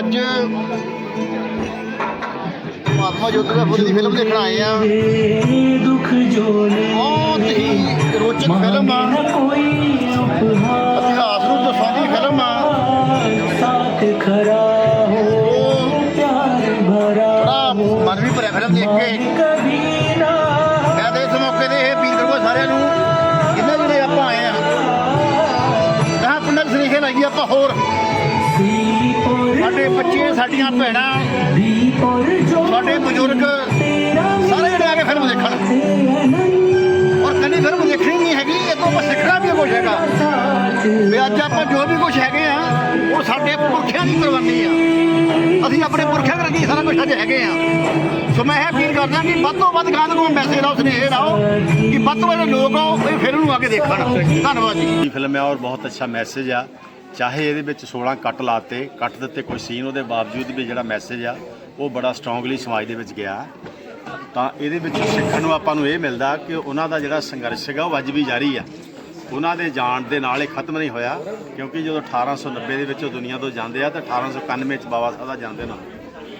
ਅੱਜ ਮਹਾਤਮਾ ਜੋਤੀ ਦਾ ਫੁੱਲ ਦੀ ਫਿਲਮ ਦੇਖਣ ਆਏ ਆ ਦੁੱਖ ਜੋਲੇ ਬਹੁਤ ਹੀ ਰੋਚਕ ਫਿਲਮ ਆ। ਇਤਿਹਾਸ ਨੂੰ ਦਸਾਉਂਦੀ ਫਿਲਮ ਆ। ਸਾਥ ਖਰਾ ਵੀ ਭਰਿਆ ਮੈਂ ਤੇ ਇਸ ਮੌਕੇ ਤੇ ਇਹ ਪੀਂਦਰ ਸਾਰਿਆਂ ਨੂੰ ਜਿੰਨੇ ਜਿਹੜੇ ਆਪਾਂ ਆਏ ਆ ਕਹਾਂ ਪੁੰਨਕ ਲਾਈਏ ਆਪਾਂ ਹੋਰ। ਸਾਡੀਆਂ ਭੈਣਾਂ ਸਾਡੇ ਬਜ਼ੁਰਗ ਸਾਰੇ ਜਿਹੜੇ ਆ ਫਿਲਮ ਦੇਖਣ। ਔਰ ਕੰਨੀ ਫਿਲਮ ਦੇਖਣੀ ਨਹੀਂ ਹੈਗੀ, ਇਹ ਤੋਂ ਆਪਾਂ ਸਿੱਖਣਾ ਵੀ ਕੁਝ ਹੈਗਾ। ਵੀ ਅੱਜ ਆਪਾਂ ਜੋ ਵੀ ਕੁਝ ਹੈਗੇ ਆ, ਉਹ ਸਾਡੇ ਪੁਰਖਿਆਂ ਦੀ ਕੁਰਬਾਨੀ ਆ। ਅਸੀਂ ਆਪਣੇ ਪੁਰਖਿਆਂ ਕਰਕੇ ਸਾਰਾ ਕੁਝ ਅੱਜ ਹੈਗੇ ਆ। ਸੋ ਮੈਂ ਇਹ ਫੀਲ ਕਰਦਾ ਕਿ ਵੱਧ ਤੋਂ ਵੱਧ ਗਾਂਧ ਨੂੰ ਮੈਸੇਜ ਲਾਓ ਸੁਨੇਹੇ ਲਾਓ ਕਿ ਵੱਧ ਤੋਂ ਵੱਧ ਲੋਕ ਆਓ, ਇਹ ਫਿਲਮ ਨੂੰ ਆ ਕੇ ਦੇਖਣ। ਧੰਨਵਾਦ ਜੀ। ਫਿਲਮ ਹੈ ਔਰ ਬਹੁਤ ਅੱਛਾ ਮੈਸੇਜ ਆ। ਚਾਹੇ ਇਹਦੇ ਵਿੱਚ 16 ਕੱਟ ਲਾਤੇ, ਕੱਟ ਦਿੱਤੇ ਕੋਈ ਸੀਨ ਉਹਦੇ ਬਾਵਜੂਦ ਵੀ ਜਿਹੜਾ ਮੈਸੇਜ ਆ, ਉਹ ਬੜਾ ਸਟਰੋਂਗਲੀ ਸਮਾਜ ਦੇ ਵਿੱਚ ਗਿਆ। ਤਾਂ ਇਹਦੇ ਵਿੱਚ ਸਿੱਖਣ ਨੂੰ ਆਪਾਂ ਨੂੰ ਇਹ ਮਿਲਦਾ ਕਿ ਉਹਨਾਂ ਦਾ ਜਿਹੜਾ ਸੰਘਰਸ਼ ਹੈਗਾ ਉਹ ਅੱਜ ਵੀ ਜਾਰੀ ਆ। ਉਹਨਾਂ ਦੇ ਜਾਣ ਦੇ ਨਾਲ ਇਹ ਖਤਮ ਨਹੀਂ ਹੋਇਆ, ਕਿਉਂਕਿ ਜਦੋਂ 1890 ਦੇ ਵਿੱਚ ਉਹ ਦੁਨੀਆ ਤੋਂ ਜਾਂਦੇ ਆ, ਤਾਂ 1891 ਵਿੱਚ ਬਾਬਾ ਸਾਹਿਬ ਦਾ ਜਾਂਦੇ ਨਾਲ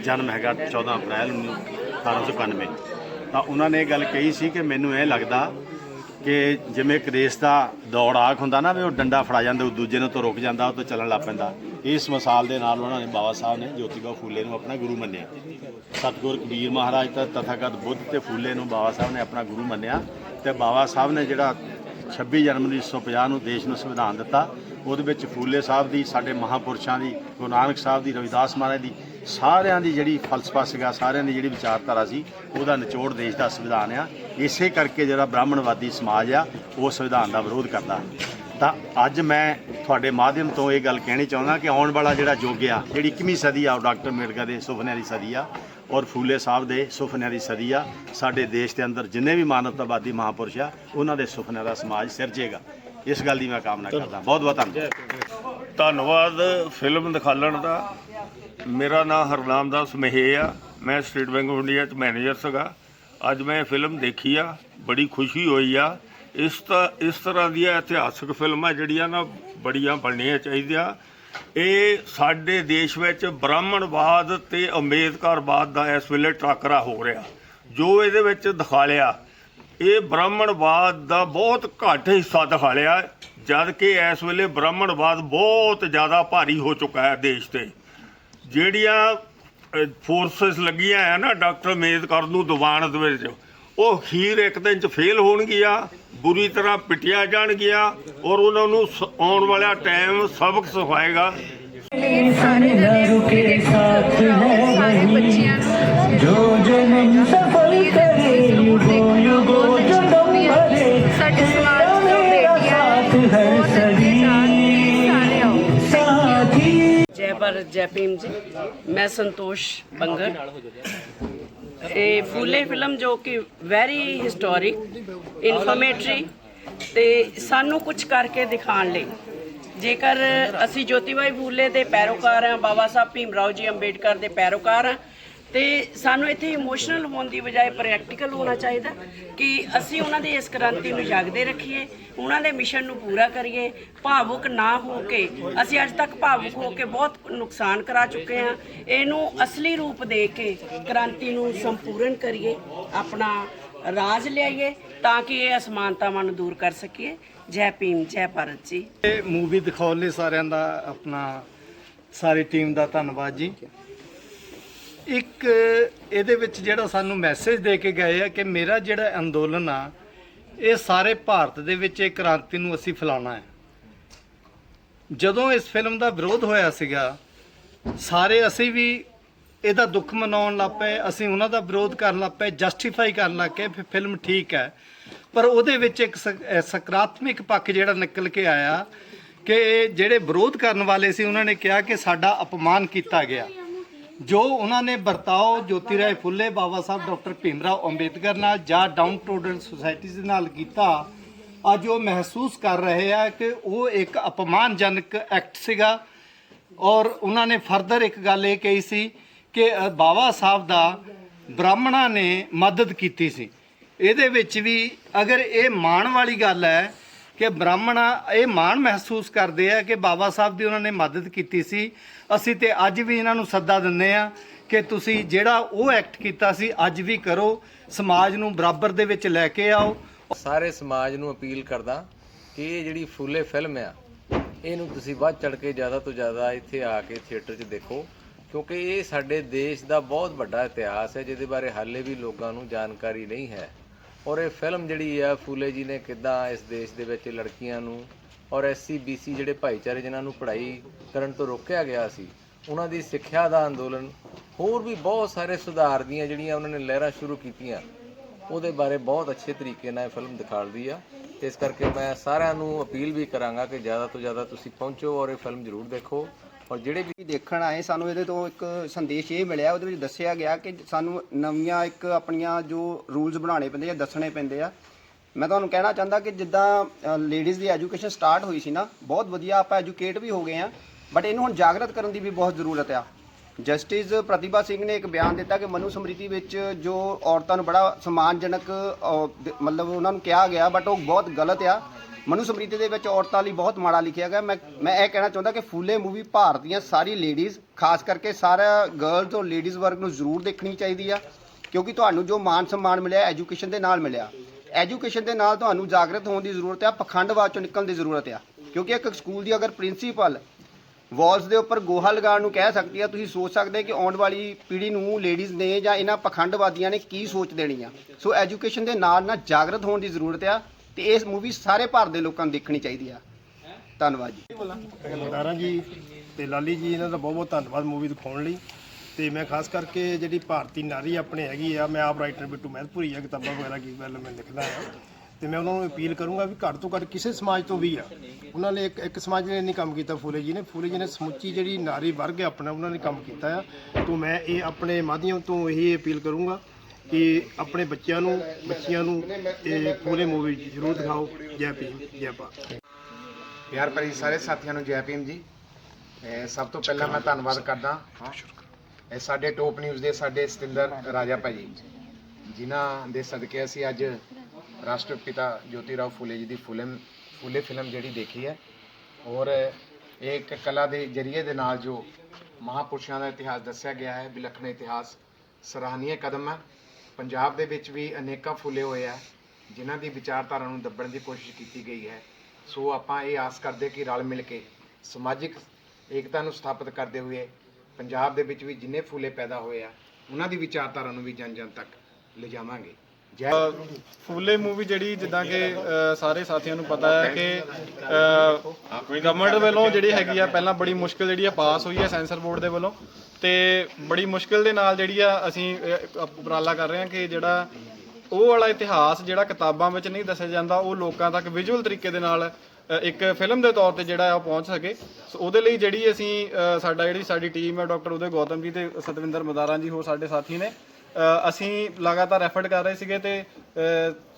ਜਨਮ ਹੈਗਾ 14 ਅਪ੍ਰੈਲ 1891 ਤਾਂ ਉਹਨਾਂ ਨੇ ਇਹ ਗੱਲ ਕਹੀ ਸੀ ਕਿ ਮੈਨੂੰ ਇਹ ਲੱਗਦਾ ਕਿ ਜਿਵੇਂ ਇੱਕ ਰੇਸ ਦਾ ਦੌੜ ਆਖ ਹੁੰਦਾ ਨਾ ਵੀ ਉਹ ਡੰਡਾ ਫੜਾ ਜਾਂਦਾ, ਉਹ ਦੂਜੇ ਨੂੰ ਤੋਂ ਰੁਕ ਜਾਂਦਾ, ਉਹ ਤੋਂ ਚੱਲਣ ਲੱਗ ਪੈਂਦਾ। ਇਸ ਮਿਸਾਲ ਦੇ ਨਾਲ ਉਹਨਾਂ ਨੇ ਬਾਬਾ ਸਾਹਿਬ ਨੇ ਜੋਤੀਬਾ ਫੂਲੇ ਨੂੰ ਆਪਣਾ ਗੁਰੂ ਮੰਨਿਆ। ਸਤਿਗੁਰ ਕਬੀਰ ਮਹਾਰਾਜ ਤਾਂ ਤਥਾਗਤ ਬੁੱਧ ਤੇ ਫੂਲੇ ਨੂੰ ਬਾਬਾ ਸਾਹਿਬ ਨੇ ਆਪਣਾ ਗੁਰੂ ਮੰਨਿਆ ਤੇ ਬਾਬਾ ਸਾਹਿਬ ਨੇ ਜਿਹੜਾ 26 ਜਨਵਰੀ 1950 ਨੂੰ ਦੇਸ਼ ਨੂੰ ਸੰਵਿਧਾਨ ਦਿੱਤਾ, ਉਹਦੇ ਵਿੱਚ ਫੂਲੇ ਸਾਹਿਬ ਦੀ, ਸਾਡੇ ਮਹਾਪੁਰਸ਼ਾਂ ਦੀ, ਗੁਰੂ ਨਾਨਕ ਸਾਹਿਬ ਦੀ, ਰਵਿਦਾਸ ਮਹਾਰਾਜ ਦੀ ਸਾਰਿਆਂ ਦੀ ਜਿਹੜੀ ਫਲਸਫਾ ਸੀਗਾ ਸਾਰਿਆਂ ਦੀ ਜਿਹੜੀ ਵਿਚਾਰਧਾਰਾ ਸੀ ਉਹਦਾ ਨਿਚੋੜ ਦੇਸ਼ ਦਾ ਸੰਵਿਧਾਨ ਆ। ਇਸੇ ਕਰਕੇ ਜਿਹੜਾ ਬ੍ਰਾਹਮਣਵਾਦੀ ਸਮਾਜ ਆ ਉਹ ਸੰਵਿਧਾਨ ਦਾ ਵਿਰੋਧ ਕਰਦਾ। ਤਾਂ ਅੱਜ ਮੈਂ ਤੁਹਾਡੇ ਮਾਧਿਅਮ ਤੋਂ ਇਹ ਗੱਲ ਕਹਿਣੀ ਚਾਹੁੰਦਾ ਕਿ ਆਉਣ ਵਾਲਾ ਜਿਹੜਾ ਯੁੱਗ ਆ ਜਿਹੜੀ 21ਵੀਂ ਸਦੀ ਆ ਡਾਕਟਰ ਅੰਬੇਡਕਰ ਦੇ ਸੁਪਨਿਆਂ ਦੀ ਸਦੀ ਆ ਔਰ ਫੂਲੇ ਸਾਹਿਬ ਦੇ ਸੁਪਨਿਆਂ ਦੀ ਸਦੀ ਆ। ਸਾਡੇ ਦੇਸ਼ ਦੇ ਅੰਦਰ ਜਿੰਨੇ ਵੀ ਮਾਨਵਤਾਵਾਦੀ ਮਹਾਪੁਰਸ਼ ਆ ਉਹਨਾਂ ਦੇ ਸੁਪਨਿਆਂ ਦਾ ਸਮਾਜ ਸਿਰਜੇਗਾ। ਇਸ ਗੱਲ ਦੀ ਮੈਂ ਕਾਮਨਾ ਕਰਦਾ। ਬਹੁਤ ਬਹੁਤ ਧੰਨਵਾਦ। ਧੰਨਵਾਦ। ਫਿਲਮ ਦਿਖਾਲਣ ਦਾ। ਮੇਰਾ ਨਾਮ ਹਰਨਾਮ ਦਾਸ ਮਹੇ ਆ। ਮੈਂ ਸਟੇਟ ਬੈਂਕ ਆਫ ਇੰਡੀਆ ਚ ਮੈਨੇਜਰ ਸੀਗਾ। ਅੱਜ ਮੈਂ ਇਹ ਫਿਲਮ ਦੇਖੀ ਆ। ਬੜੀ ਖੁਸ਼ੀ ਹੋਈ ਆ। ਇਸ ਤਾਂ, ਇਸ ਤਰ੍ਹਾਂ ਦੀਆਂ ਇਤਿਹਾਸਕ ਫਿਲਮਾਂ ਜਿਹੜੀਆਂ ਨਾ ਬੜੀਆਂ ਬਣਨੀਆਂ ਚਾਹੀਦੀਆਂ। ਇਹ ਸਾਡੇ ਦੇਸ਼ ਵਿੱਚ ਬ੍ਰਾਹਮਣਵਾਦ ਤੇ ਅੰਬੇਦਕਰਵਾਦ ਦਾ ਇਸ ਵੇਲੇ ਟਾਕਰਾ ਹੋ ਰਿਹਾ। ਜੋ ਇਹਦੇ ਵਿੱਚ ਦਿਖਾ ਲਿਆ। ਇਹ ਬ੍ਰਾਹਮਣਵਾਦ ਦਾ ਬਹੁਤ ਘੱਟ ਹਿੱਸਾ ਦਿਖਾਲਿਆ ਜਦ ਕਿ ਇਸ ਵੇਲੇ ਬ੍ਰਾਹਮਣਵਾਦ ਬਹੁਤ ਜ਼ਿਆਦਾ ਭਾਰੀ ਹੋ ਚੁੱਕਾ ਹੈ ਦੇਸ਼ ਤੇ। ਜਿਹੜੀਆਂ ਫੋਰਸਸ ਲੱਗੀਆਂ ਆ ਨਾ ਡਾਕਟਰ ਮੇਜ਼ਕਰ ਨੂੰ ਦੀਵਾਨ ਦੇ ਵਿੱਚ ਉਹ ਖੀਰ ਇੱਕ ਦਿਨ ਚ ਫੇਲ ਹੋਣਗੀਆਂ ਬੁਰੀ ਤਰ੍ਹਾਂ ਪਿਟਿਆ ਜਾਣਗੀਆਂ ਔਰ ਉਹਨਾਂ ਨੂੰ ਆਉਣ ਵਾਲਾ ਟਾਈਮ ਸਬਕ ਸਿਖਾਏਗਾ। ਭਾਰਤ ਜੈ ਭੀਮ ਜੀ, ਮੈਂ ਸੰਤੋਸ਼ ਬੰਗਰ। ਇਹ ਫੂਲੇ ਫਿਲਮ ਜੋ ਕਿ ਵੈਰੀ ਹਿਸਟੋਰਿਕ ਇਨਫੋਰਮੇਟਰੀ ਤੇ ਸਾਨੂੰ ਕੁਝ ਕਰਕੇ ਦਿਖਾਉਣ ਲਈ। ਜੇਕਰ ਅਸੀਂ ਜੋਤੀਬਾਈ ਫੂਲੇ ਦੇ ਪੈਰੋਕਾਰ ਹਾਂ, ਬਾਬਾ ਸਾਹਿਬ ਭੀਮ ਰਾਓ ਜੀ ਅੰਬੇਡਕਰ ਦੇ ਪੈਰੋਕਾਰ ਹਾਂ ਤੇ ਸਾਨੂੰ ਇੱਥੇ ਇਮੋਸ਼ਨਲ ਹੋਣ ਦੀ ਬਜਾਏ ਪ੍ਰੈਕਟੀਕਲ ਹੋਣਾ ਚਾਹੀਦਾ ਕਿ ਅਸੀਂ ਉਹਨਾਂ ਦੀ ਇਸ ਕ੍ਰਾਂਤੀ ਨੂੰ ਜਾਗਦੇ ਰੱਖੀਏ, ਉਹਨਾਂ ਦੇ ਮਿਸ਼ਨ ਨੂੰ ਪੂਰਾ ਕਰੀਏ, ਭਾਵੁਕ ਨਾ ਹੋ ਕੇ, ਅਸੀਂ ਅੱਜ ਤੱਕ ਭਾਵੁਕ ਹੋ ਕੇ ਬਹੁਤ ਨੁਕਸਾਨ ਕਰਾ ਚੁੱਕੇ ਹਾਂ। ਇਹਨੂੰ ਅਸਲੀ ਰੂਪ ਦੇ ਕੇ ਕ੍ਰਾਂਤੀ ਨੂੰ ਸੰਪੂਰਨ ਕਰੀਏ, ਆਪਣਾ ਰਾਜ ਲਿਆਈਏ ਤਾਂ ਕਿ ਇਹ ਅਸਮਾਨਤਾਵਾਂ ਨੂੰ ਦੂਰ ਕਰ ਸਕੀਏ। ਜੈ ਭੀਮ, ਜੈ ਭਾਰਤ ਜੀ। ਇਹ ਮੂਵੀ ਦਿਖਾਉਣ ਲਈ ਸਾਰਿਆਂ ਦਾ ਆਪਣਾ, ਸਾਰੀ ਟੀਮ ਦਾ ਧੰਨਵਾਦ ਜੀ। ਇੱਕ ਇਹਦੇ ਵਿੱਚ ਜਿਹੜਾ ਸਾਨੂੰ ਮੈਸੇਜ ਦੇ ਕੇ ਗਏ ਆ ਕਿ ਮੇਰਾ ਜਿਹੜਾ ਅੰਦੋਲਨ ਆ, ਇਹ ਸਾਰੇ ਭਾਰਤ ਦੇ ਵਿੱਚ ਇਹ ਕ੍ਰਾਂਤੀ ਨੂੰ ਅਸੀਂ ਫੈਲਾਉਣਾ ਹੈ। ਜਦੋਂ ਇਸ ਫਿਲਮ ਦਾ ਵਿਰੋਧ ਹੋਇਆ ਸੀਗਾ, ਸਾਰੇ ਅਸੀਂ ਵੀ ਇਹਦਾ ਦੁੱਖ ਮਨਾਉਣ ਲੱਗ ਪਏ, ਅਸੀਂ ਉਹਨਾਂ ਦਾ ਵਿਰੋਧ ਕਰਨ ਲੱਗ ਪਏ ਜਸਟੀਫਾਈ ਕਰਨ ਲੱਗ ਪਏ ਫਿਰ ਫਿਲਮ ਠੀਕ ਹੈ। ਪਰ ਉਹਦੇ ਵਿੱਚ ਇੱਕ ਸਕ- ਸਕਾਰਾਤਮਕ ਪੱਖ ਜਿਹੜਾ ਨਿਕਲ ਕੇ ਆਇਆ ਕਿ ਜਿਹੜੇ ਵਿਰੋਧ ਕਰਨ ਵਾਲੇ ਸੀ, ਉਹਨਾਂ ਨੇ ਕਿਹਾ ਕਿ ਸਾਡਾ ਅਪਮਾਨ ਕੀਤਾ ਗਿਆ। ਜੋ ਉਹਨਾਂ ਨੇ ਵਰਤਾਓ ਜੋਤੀ ਰਾਏ ਫੁੱਲੇ ਬਾਬਾ ਸਾਹਿਬ ਡਾਕਟਰ ਭੀਮ ਰਾਓ ਅੰਬੇਦਕਰ ਨਾਲ ਜਾਂ ਡਾਊਨ ਟੋਡਨ ਸੁਸਾਇਟੀਜ਼ ਦੇ ਨਾਲ ਕੀਤਾ, ਅੱਜ ਉਹ ਮਹਿਸੂਸ ਕਰ ਰਹੇ ਆ ਕਿ ਉਹ ਇੱਕ ਅਪਮਾਨਜਨਕ ਐਕਟ ਸੀਗਾ। ਔਰ ਉਹਨਾਂ ਨੇ ਫਰਦਰ ਇੱਕ ਗੱਲ ਇਹ ਕਹੀ ਸੀ ਕਿ ਬਾਬਾ ਸਾਹਿਬ ਦਾ ਬ੍ਰਾਹਮਣਾਂ ਨੇ ਮਦਦ ਕੀਤੀ ਸੀ। ਇਹਦੇ ਵਿੱਚ ਵੀ ਅਗਰ ਇਹ ਮਾਣ ਵਾਲੀ ਗੱਲ ਹੈ ਕਿ ਬ੍ਰਾਹਮਣ ਇਹ ਮਾਣ ਮਹਿਸੂਸ ਕਰਦੇ ਆ ਕਿ ਬਾਬਾ ਸਾਹਿਬ ਦੀ ਉਹਨਾਂ ਨੇ ਮਦਦ ਕੀਤੀ ਸੀ। ਅਸੀਂ ਤੇ ਅੱਜ ਵੀ ਇਹਨਾਂ ਨੂੰ ਸੱਦਾ ਦਿੰਦੇ ਆ ਕਿ ਤੁਸੀਂ ਜਿਹੜਾ ਉਹ ਐਕਟ ਕੀਤਾ ਸੀ, ਅੱਜ ਵੀ ਕਰੋ। ਸਮਾਜ ਨੂੰ ਬਰਾਬਰ ਦੇ ਵਿੱਚ ਲੈ ਕੇ ਆਓ। ਸਾਰੇ ਸਮਾਜ ਨੂੰ ਅਪੀਲ ਕਰਦਾ ਕਿ ਇਹ ਜਿਹੜੀ ਫੁੱਲੇ ਫਿਲਮ ਆ, ਇਹਨੂੰ ਤੁਸੀਂ ਵੱਧ ਚੜ ਕੇ ਜ਼ਿਆਦਾ ਤੋਂ ਜ਼ਿਆਦਾ ਇੱਥੇ ਆ ਕੇ ਥੀਏਟਰ 'ਚ ਦੇਖੋ। ਕਿਉਂਕਿ ਇਹ ਸਾਡੇ ਦੇਸ਼ ਦਾ ਬਹੁਤ ਵੱਡਾ ਇਤਿਹਾਸ ਹੈ, ਜਿਹਦੇ ਬਾਰੇ ਹਾਲੇ ਵੀ ਲੋਕਾਂ ਨੂੰ ਜਾਣਕਾਰੀ ਨਹੀਂ ਹੈ। ਔਰ ਇਹ ਫਿਲਮ ਜਿਹੜੀ ਆ, ਫੂਲੇ ਜੀ ਨੇ ਕਿੱਦਾਂ ਇਸ ਦੇਸ਼ ਦੇ ਵਿੱਚ ਲੜਕੀਆਂ ਨੂੰ ਔਰ ਐਸਸੀ ਬੀਸੀ ਜਿਹੜੇ ਭਾਈਚਾਰੇ ਜਿਨ੍ਹਾਂ ਨੂੰ ਪੜ੍ਹਾਈ ਕਰਨ ਤੋਂ ਰੋਕਿਆ ਗਿਆ ਸੀ, ਉਹਨਾਂ ਦੀ ਸਿੱਖਿਆ ਦਾ ਅੰਦੋਲਨ ਹੋਰ ਵੀ ਬਹੁਤ ਸਾਰੇ ਸੁਧਾਰ ਦੀਆਂ ਜਿਹੜੀਆਂ ਉਹਨਾਂ ਨੇ ਲਹਿਰਾਂ ਸ਼ੁਰੂ ਕੀਤੀਆਂ, ਉਹਦੇ ਬਾਰੇ ਬਹੁਤ ਅੱਛੇ ਤਰੀਕੇ ਨਾਲ ਇਹ ਫਿਲਮ ਦਿਖਾਉਂਦੀ ਆ। ਇਸ ਕਰਕੇ ਮੈਂ ਸਾਰਿਆਂ ਨੂੰ ਅਪੀਲ ਵੀ ਕਰਾਂਗਾ ਕਿ ਜ਼ਿਆਦਾ ਤੋਂ ਜ਼ਿਆਦਾ ਤੁਸੀਂ ਪਹੁੰਚੋ ਔਰ ਇਹ ਫਿਲਮ ਜ਼ਰੂਰ ਦੇਖੋ। ਔਰ ਜਿਹੜੇ ਵੀ ਦੇਖਣ ਆਏ, ਸਾਨੂੰ ਇਹਦੇ ਤੋਂ ਇੱਕ ਸੰਦੇਸ਼ ਇਹ ਮਿਲਿਆ, ਉਹਦੇ ਵਿੱਚ ਦੱਸਿਆ ਗਿਆ ਕਿ ਸਾਨੂੰ ਨਵੀਆਂ ਇੱਕ ਆਪਣੀਆਂ ਜੋ ਰੂਲਸ ਬਣਾਉਣੇ ਪੈਂਦੇ ਆ ਦੱਸਣੇ ਪੈਂਦੇ ਆ। ਮੈਂ ਤੁਹਾਨੂੰ ਕਹਿਣਾ ਚਾਹੁੰਦਾ ਕਿ ਜਿੱਦਾਂ ਲੇਡੀਜ਼ ਦੀ ਐਜੂਕੇਸ਼ਨ ਸਟਾਰਟ ਹੋਈ ਸੀ ਨਾ, ਬਹੁਤ ਵਧੀਆ ਆਪਾਂ ਐਜੂਕੇਟ ਵੀ ਹੋ ਗਏ ਆ ਬਟ ਇਹਨੂੰ ਹੁਣ ਜਾਗਰਤ ਕਰਨ ਦੀ ਵੀ ਬਹੁਤ ਜ਼ਰੂਰਤ ਆ। ਜਸਟਿਸ ਪ੍ਰਤਿਭਾ ਸਿੰਘ ਨੇ ਇੱਕ ਬਿਆਨ ਦਿੱਤਾ ਕਿ ਮਨੂ ਸਮ੍ਰਿਤੀ ਵਿੱਚ ਜੋ ਔਰਤਾਂ ਨੂੰ ਬੜਾ ਸਨਮਾਨਜਨਕ ਮਤਲਬ ਉਹਨਾਂ ਨੂੰ ਕਿਹਾ ਗਿਆ ਬਟ ਉਹ ਬਹੁਤ ਗਲਤ ਆ। ਮਨੂ ਸਮ੍ਰਿਤੀ ਦੇ ਵਿੱਚ ਔਰਤਾਂ ਲਈ ਬਹੁਤ ਮਾੜਾ ਲਿਖਿਆ ਗਿਆ। ਮੈਂ ਮੈਂ ਇਹ ਕਹਿਣਾ ਚਾਹੁੰਦਾ ਕਿ ਫੂਲੇ ਮੂਵੀ ਭਾਰਤ ਦੀਆਂ ਸਾਰੀ ਲੇਡੀਜ਼ ਖਾਸ ਕਰਕੇ ਸਾਰਾ ਗਰਲਜ਼ ਔਰ ਲੇਡੀਜ਼ ਵਰਗ ਨੂੰ ਜ਼ਰੂਰ ਦੇਖਣੀ ਚਾਹੀਦੀ ਆ, ਕਿਉਂਕਿ ਤੁਹਾਨੂੰ ਜੋ ਮਾਨ ਸਨਮਾਨ ਮਿਲਿਆ ਐਜੂਕੇਸ਼ਨ ਦੇ ਨਾਲ ਮਿਲਿਆ। ਐਜੂਕੇਸ਼ਨ ਦੇ ਨਾਲ ਤੁਹਾਨੂੰ ਜਾਗਰਤ ਹੋਣ ਦੀ ਜ਼ਰੂਰਤ ਆ ਪਖੰਡਵਾਦ ਚੋਂ ਨਿਕਲਣ ਦੀ ਜ਼ਰੂਰਤ ਆ। ਕਿਉਂਕਿ ਇੱਕ ਸਕੂਲ ਦੀ ਅਗਰ ਪ੍ਰਿੰਸੀਪਲ ਵਾਲਸ ਦੇ ਉੱਪਰ ਗੋਹਾ ਲਗਾਉਣ ਨੂੰ ਕਹਿ ਸਕਦੀ ਆ, ਤੁਸੀਂ ਸੋਚ ਸਕਦੇ ਕਿ ਆਉਣ ਵਾਲੀ ਪੀੜ੍ਹੀ ਨੂੰ ਲੇਡੀਜ਼ ਨੇ ਜਾਂ ਇਹਨਾਂ ਪਖੰਡਵਾਦੀਆਂ ਨੇ ਕੀ ਸੋਚ ਦੇਣੀ ਆ। ਸੋ ਐਜੂਕੇਸ਼ਨ ਦੇ ਨਾਲ ਨਾਲ ਜਾਗਰਤ ਹੋਣ ਦੀ ਜ਼ਰੂਰਤ ਆ ਤੇ ਇਸ ਮੂਵੀ ਸਾਰੇ ਭਾਰਤ ਦੇ ਲੋਕਾਂ ਨੂੰ ਦੇਖਣੀ ਚਾਹੀਦੀ ਆ। ਧੰਨਵਾਦ ਜੀ। ਮਦਾਰਾ ਜੀ ਤੇ ਲਾਲੀ ਜੀ, ਇਹਨਾਂ ਦਾ ਬਹੁਤ ਬਹੁਤ ਧੰਨਵਾਦ ਮੂਵੀ ਦਿਖਾਉਣ ਲਈ। ਤੇ ਮੈਂ ਖਾਸ ਕਰਕੇ ਜਿਹੜੀ ਭਾਰਤੀ ਨਾਰੀ ਆਪਣੇ ਹੈਗੀ ਆ, ਮੈਂ ਆਪ ਰਾਈਟਰ ਬਿੱਟੂ ਮਹਿਤਪੁਰੀ ਆ, ਕਿਤਾਬਾਂ ਵਗੈਰਾ ਕੀ ਗੱਲ ਮੈਂ ਲਿਖਦਾ ਆ। ਤੇ ਮੈਂ ਉਹਨਾਂ ਨੂੰ ਅਪੀਲ ਕਰੂੰਗਾ ਵੀ ਘੱਟ ਤੋਂ ਘੱਟ ਕਿਸੇ ਸਮਾਜ ਤੋਂ ਵੀ ਆ। ਉਹਨਾਂ ਨੇ ਇੱਕ ਇੱਕ ਸਮਾਜ ਨੇ ਇੰਨੀ ਕੰਮ ਕੀਤਾ, ਫੂਲੇ ਜੀ ਨੇ। ਫੂਲੇ ਜੀ ਨੇ ਸਮੁੱਚੀ ਜਿਹੜੀ ਨਾਰੀ ਵਰਗ ਹੈ ਆਪਣਾ, ਉਹਨਾਂ ਨੇ ਕੰਮ ਕੀਤਾ ਆ। ਤੋਂ ਮੈਂ ਇਹ ਆਪਣੇ ਮਾਧਿਅਮ ਤੋਂ ਇਹ ਅਪੀਲ ਕਰੂੰਗਾ ਕਿ ਆਪਣੇ ਬੱਚਿਆਂ ਨੂੰ, ਬੱਚੀਆਂ ਨੂੰ ਇਹ ਫੂਲੇ ਮੂਵੀ ਜ਼ਰੂਰ ਦਿਖਾਓ। ਜੈ ਭੀਮ, ਜੈ ਭਾਰਤ। ਪਿਆਰ ਭਰੀ ਸਾਰੇ ਸਾਥੀਆਂ ਨੂੰ ਜੈ ਭੀਮ ਜੀ। ਇਹ ਸਭ ਤੋਂ ਪਹਿਲਾਂ ਮੈਂ ਧੰਨਵਾਦ ਕਰਦਾ ਇਹ ਸਾਡੇ ਟੋਪ ਨਿਊਜ਼ ਦੇ ਸਾਡੇ ਸਤਿੰਦਰ ਰਾਜਾ ਭਾਜੀ। ਜਿਨ੍ਹਾਂ ਦੇ ਸਦਕੇ ਅਸੀਂ ਅੱਜ ਰਾਸ਼ਟਰਪਿਤਾ ਜੋਤੀ ਰਾਓ ਫੂਲੇ ਜੀ ਦੀ ਫਿਲਮ, ਫੂਲੇ ਫਿਲਮ ਜਿਹੜੀ ਦੇਖੀ ਹੈ। ਔਰ ਇਹ ਇੱਕ ਕਲਾ ਦੇ ਜਰੀਏ ਦੇ ਨਾਲ ਜੋ ਮਹਾਪੁਰਸ਼ਾਂ ਦਾ ਇਤਿਹਾਸ ਦੱਸਿਆ ਗਿਆ ਹੈ, ਵਿਲੱਖਣ ਇਤਿਹਾਸ ਸਰਾਹਨੀय ਕਦਮ ਹੈ। ਪੰਜਾਬ ਦੇ ਵਿੱਚ ਵੀ ਅਨੇਕਾਂ ਫੁੱਲੇ ਹੋਏ ਆ ਜਿਨ੍ਹਾਂ ਦੀ ਵਿਚਾਰਧਾਰਾ ਨੂੰ ਦੱਬਣ ਦੀ ਕੋਸ਼ਿਸ਼ ਕੀਤੀ ਗਈ ਹੈ। ਸੋ ਆਪਾਂ ਇਹ ਆਸ ਕਰਦੇ ਕਿ ਰਲ ਮਿਲ ਕੇ ਸਮਾਜਿਕ ਏਕਤਾ ਨੂੰ ਸਥਾਪਿਤ ਕਰਦੇ ਹੋਏ ਪੰਜਾਬ ਦੇ ਵਿੱਚ ਵੀ ਜਿੰਨੇ ਫੁੱਲੇ ਪੈਦਾ ਹੋਏ ਆ ਉਹਨਾਂ ਦੀ ਵਿਚਾਰਧਾਰਾ ਨੂੰ ਵੀ ਜਨ ਜਨ ਤੱਕ ਲਿਜਾਵਾਂਗੇ। ਜੈ ਫੂਲੇ ਮੂਵੀ ਜਿਹੜੀ ਜਿੱਦਾਂ ਕਿ ਅ, ਸਾਰੇ ਸਾਥੀਆਂ ਨੂੰ ਪਤਾ ਹੈ ਕਿ ਗਵਰਨਮੈਂਟ ਵੱਲੋਂ ਜਿਹੜੀ ਹੈਗੀ ਆ ਪਹਿਲਾਂ ਬੜੀ ਮੁਸ਼ਕਲ ਜਿਹੜੀ ਆ ਪਾਸ ਹੋਈ ਹੈ ਸੈਂਸਰ ਬੋਰਡ ਦੇ ਵੱਲੋਂ। ਤੇ ਬੜੀ ਮੁਸ਼ਕਿਲ ਦੇ ਨਾਲ ਜਿਹੜੀ ਆ ਅਸੀਂ ਉਪਰਾਲਾ ਕਰ ਰਹੇ ਹਾਂ ਕਿ ਜਿਹੜਾ ਉਹ ਵਾਲਾ ਇਤਿਹਾਸ ਜਿਹੜਾ ਕਿਤਾਬਾਂ ਵਿੱਚ ਨਹੀਂ ਦੱਸਿਆ ਜਾਂਦਾ, ਉਹ ਲੋਕਾਂ ਤੱਕ ਵਿਜ਼ੂਅਲ ਤਰੀਕੇ ਦੇ ਨਾਲ ਇੱਕ ਫਿਲਮ ਦੇ ਤੌਰ ਤੇ ਜਿਹੜਾ ਉਹ ਪਹੁੰਚ ਸਕੇ। ਸੋ ਉਹਦੇ ਲਈ ਜਿਹੜੀ ਅਸੀਂ ਸਾਡਾ ਜਿਹੜੀ ਸਾਡੀ ਟੀਮ ਹੈ ਡਾਕਟਰ ਉਦੇ ਗੌਤਮ ਜੀ ਤੇ ਸਤਵਿੰਦਰ ਮਦਾਰਾਂ ਜੀ ਹੋਰ ਸਾਡੇ ਸਾਥੀ ਨੇ ਅਸੀਂ ਲਗਾਤਾਰ ਐਫਰਟ ਕਰ ਰਹੇ ਸੀਗੇ ਤੇ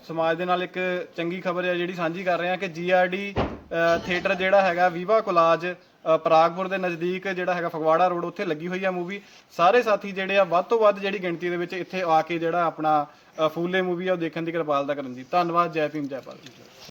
ਸਮਾਜ ਦੇ ਨਾਲ ਇੱਕ ਚੰਗੀ ਖਬਰ ਹੈ ਜਿਹੜੀ ਸਾਂਝੀ ਕਰ ਰਹੇ ਹਾਂ ਕਿ ਜੀਆਰਡੀ ਥੀਏਟਰ ਜਿਹੜਾ ਹੈਗਾ ਵੀਵਾ ਕੋਲਾਜ ਅ, ਪਰਾਗਪੁਰ ਦੇ ਨਜ਼ਦੀਕ ਜਿਹੜਾ ਹੈਗਾ ਫਗਵਾੜਾ ਰੋਡ ਉੱਥੇ ਲੱਗੀ ਹੋਈ ਆ ਮੂਵੀ। ਸਾਰੇ ਸਾਥੀ ਜਿਹੜੇ ਆ ਵੱਧ ਤੋਂ ਵੱਧ ਜਿਹੜੀ ਗਿਣਤੀ ਦੇ ਵਿੱਚ ਇੱਥੇ ਆ ਕੇ ਜਿਹੜਾ ਆਪਣਾ ਅ, ਫੂਲੇ ਮੂਵੀ ਆ ਉਹ ਦੇਖਣ ਦੀ ਕਿਰਪਾਲਤਾ ਕਰਨ ਜੀ। ਧੰਨਵਾਦ ਜੈ ਭੀਮ ਜੈ ਭਾਰਤ।